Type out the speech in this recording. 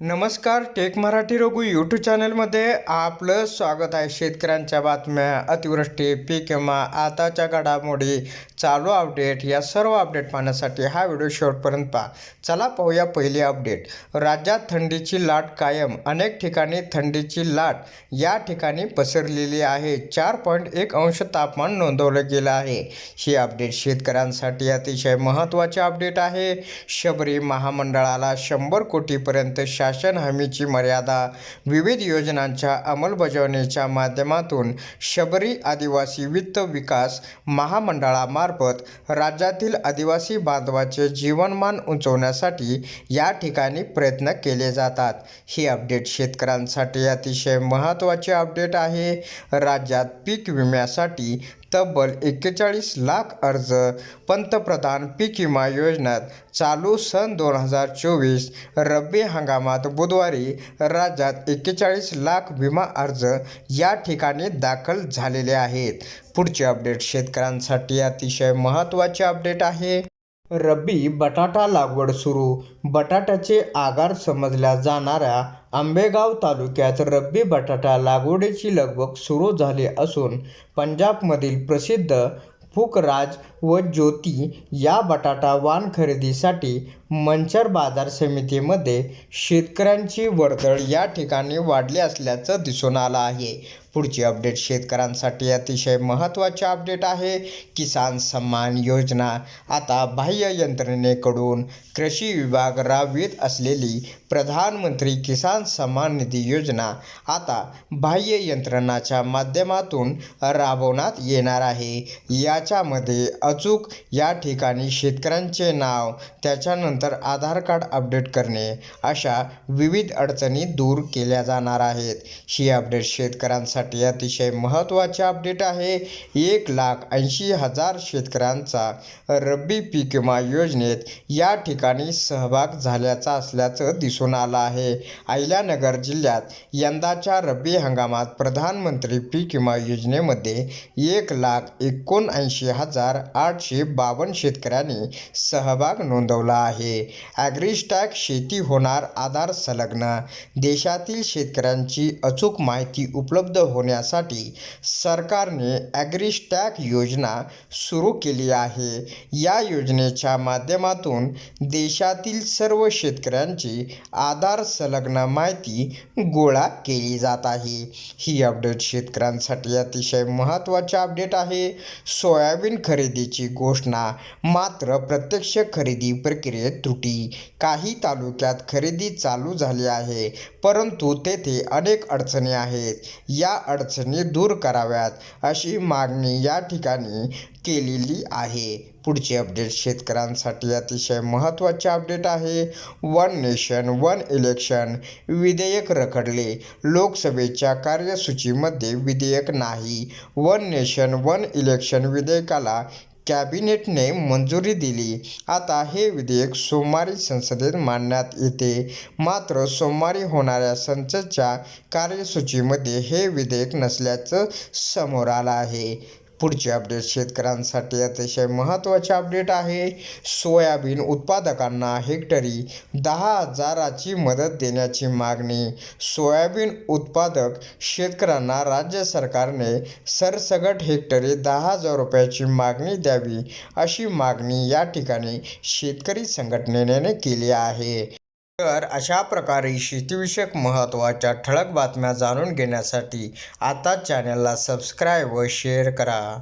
नमस्कार take Marathi Raghu YouTube चॅनलमध्ये आपलं स्वागत आहे. शेतकऱ्यांच्या बातम्या अतिवृष्टी पीक विमा आताच्या घडामोडी चालू अपडेट या सर्व अपडेट पाहण्यासाठी हा व्हिडिओ शेवटपर्यंत पहा. चला पाहूया पहिली अपडेट राज्यात थंडीची लाट कायम. अनेक ठिकाणी थंडीची लाट या ठिकाणी पसरलेली आहे. चार पॉईंट एक अंश तापमान नोंदवलं गेलं आहे. ही अपडेट शेतकऱ्यांसाठी अतिशय महत्त्वाचे अपडेट आहे. शबरी महामंडळाला शंभर कोटीपर्यंत शासन हमीची मर्यादा विविध योजनांच्या अंमलबजावणीच्या माध्यमातून शबरी आदिवासी वित्त विकास महामंडळामार्फत राज्यातील आदिवासी बांधवाचे जीवनमान उंचवण्यासाठी या ठिकाणी प्रयत्न केले जातात. ही अपडेट शेतकऱ्यांसाठी अतिशय महत्त्वाचे अपडेट आहे. राज्यात पीक विम्यासाठी तब्बल एक्केचाळीस लाख अर्ज पंतप्रधान पीक विमा योजनेत चालू सन दोन हजार चोवीस रब्बी हंगामात बुधवारी राज्यात एक्केचाळीस लाख विमा अर्ज या ठिकाणी दाखल झालेले आहेत. पुढचे अपडेट शेतकऱ्यांसाठी अतिशय महत्त्वाचे अपडेट आहे. रब्बी बटाटा लागवड सुरू. बटाट्याचे आगार समजल्या जाणाऱ्या आंबेगाव तालुक्यात रब्बी बटाटा लागवडीची लगबग सुरू झाली असून पंजाबमधील प्रसिद्ध फुकराज व ज्योती या बटाटा वाण खरेदीसाठी मंचर बाजार समितीमध्ये शेतकऱ्यांची वर्दळ या ठिकाणी वाढली असल्याचं दिसून आलं आहे. पुढची अपडेट शेतकऱ्यांसाठी अतिशय महत्त्वाचे अपडेट आहे. किसान सन्मान योजना. आता बाह्य यंत्रणेकडून कृषी विभाग राबवित असलेली प्रधानमंत्री किसान सन्मान निधी योजना आता बाह्य यंत्रणाच्या माध्यमातून राबवण्यात येणार आहे. याच्यामध्ये अचूक या ठिकाणी शेतकऱ्यांचे नाव त्याच्यानंतर आधार कार्ड अपडेट करणे अशा विविध अडचणी दूर केल्या जाणार आहेत. ही अपडेट शेतकऱ्यांसाठी अतिशय महत्त्वाचे अपडेट आहे. एक लाख ऐंशी हजार शेतकऱ्यांचा रब्बी पीक विमा योजनेत या ठिकाणी सहभाग झाल्याचा असल्याचं दिसून आलं आहे. अहिल्यानगर जिल्ह्यात यंदाच्या रब्बी हंगामात प्रधानमंत्री पीक विमा योजनेमध्ये एक लाख एकोणऐंशी हजार आठशे बावन्न शेतकऱ्यांनी सहभाग नोंदवला आहे. ॲग्रिस्टॅक शेती होणार आधार संलग्न देशातील शेतकऱ्यांची अचूक माहिती उपलब्ध होण्यासाठी सरकारने ॲग्रीस्टॅक योजना सुरू केली आहे. या योजनेच्या माध्यमातून देशातील सर्व शेतकऱ्यांची आधार संलग्न माहिती गोळा केली जात आहे. ही अपडेट शेतकऱ्यांसाठी अतिशय महत्त्वाचे अपडेट आहे. सोयाबीन खरेदीची घोषणा मात्र प्रत्यक्ष खरेदी प्रक्रियेत त्रुटी. काही तालुक्यात खरेदी चालू झाली आहे परंतु तेथे अनेक अडचणी आहेत. या अडचणी दूर कराव्यात अशी मागणी या ठिकाणी केलेली आहे. पुढचे अपडेट शेतकऱ्यांसाठी अतिशय महत्त्वाचे अपडेट आहे. वन नेशन वन इलेक्शन विधेयक रखडले. लोकसभेच्या कार्यसूचीमध्ये विधेयक नाही. वन नेशन वन इलेक्शन विधेयकाला कॅबिनेटने मंजुरी दिली. आता हे विधेयक सोमवारी संसदेत मांडण्यात येते. मात्र सोमवारी होणाऱ्या संसदच्या कार्यसूचीमध्ये हे विधेयक नसल्याचं समोर आलं आहे. पुढचे अपडेट शेतकऱ्यांसाठी अतिशय महत्त्वाचे अपडेट आहे. सोयाबीन उत्पादकांना हेक्टरी दहा हजाराची मदत देण्याची मागणी. सोयाबीन उत्पादक शेतकऱ्यांना राज्य सरकारने सरसगट हेक्टरी दहा हजार रुपयाची मागणी द्यावी अशी मागणी या ठिकाणी शेतकरी संघटनेने केली आहे. तर अशा प्रकारे शेतीविषयक महत्त्वाच्या ठळक बातम्या जाणून घेण्यासाठी आता चॅनलला सबस्क्राईब व शेअर करा.